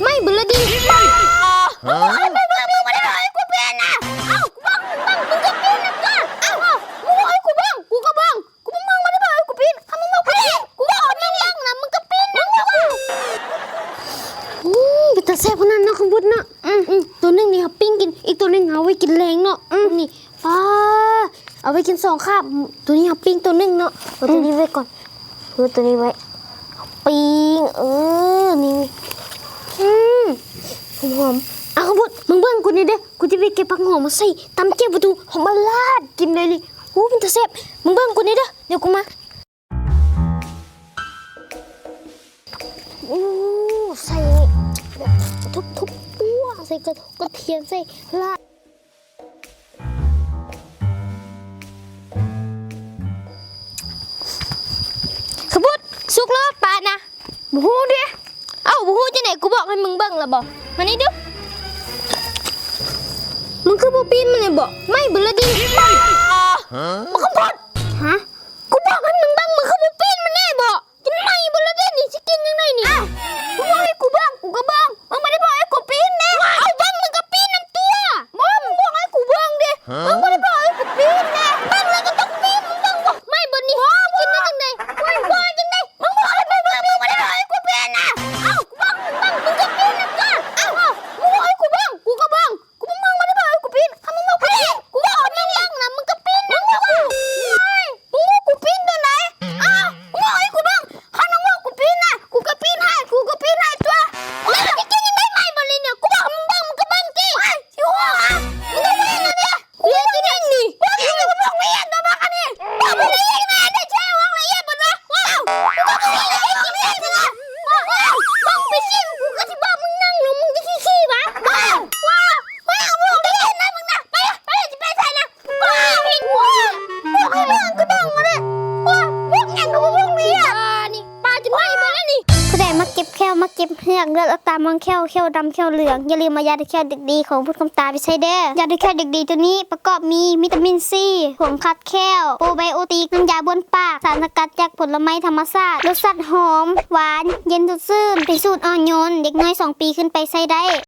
ไม่บุรดีฮะมึงมึงมึงไม่ได้ให้กูเป็นนะเอ้าบังบังมึงก็เป็นนะจ้าเอ้าเอ้ามึงบอกให้กูบังกูก็บังกูมึงไม่ได้บอกให้กูเป็นถ้ามึงบอกกูเป็นกูบอกมึงบังนะมึงก็เป็นนะมึงก็อืมเป็นตาแซ่บขนาดนั้นของบุญเนาะอืมอืมตัวหนึงนี่เอาปิ้งกินอีกตัวหนึงเอาไว้กินแรงเนาะอืมนี่ฟ้าเอาไว้กินสองคาบตัวนี้เอาปิ้งตัวหนึงเนาะตัวนี้ไว้ก่อนตัวนี้ไว้ปิ้งเออ หอมหอมๆอะขบุดมึงเบิ่งกูนี่เด้กูจะไปเก็บผักหอมมาใส่ตำเจียวประตูหอมมาลาดกินเลยดิโอ้เป็นตาแซ่บมึงเบิ่งกูนี่เด้เดี๋ยวกูมาโอ้ใส่แบบทุบทุบๆปั้วใส่กระกระเทียมใส่ลาดขบุดสุกแล้วปานะบูฮูดิเอ้ บูฮูจะไหนกูบอกให้มึงเบิ่งและบอกมานี่ดูมึงคือบ่ปีนมันเลยบอกไม่เบุรดีฮ มาเก็บเหือกเลือดออกตามมังแควแควดำแควเหลือง อย่าลืมมายาดแควเด็กดีของพุทธคำตาไปใช้เด้อยาดแควเด็กดีตัวนี้ประกอบมีวิตามินซีผงคัดแควโปรไบโอติกน้ำยาบนปาก สารสกัดจากผลไม้ธรรมชาติรสชาติหอม หวาน เย็นสดชื่นเป็นสูตรอ่อนโยนเด็กน้อย 2 ปีขึ้นไปใช้ได้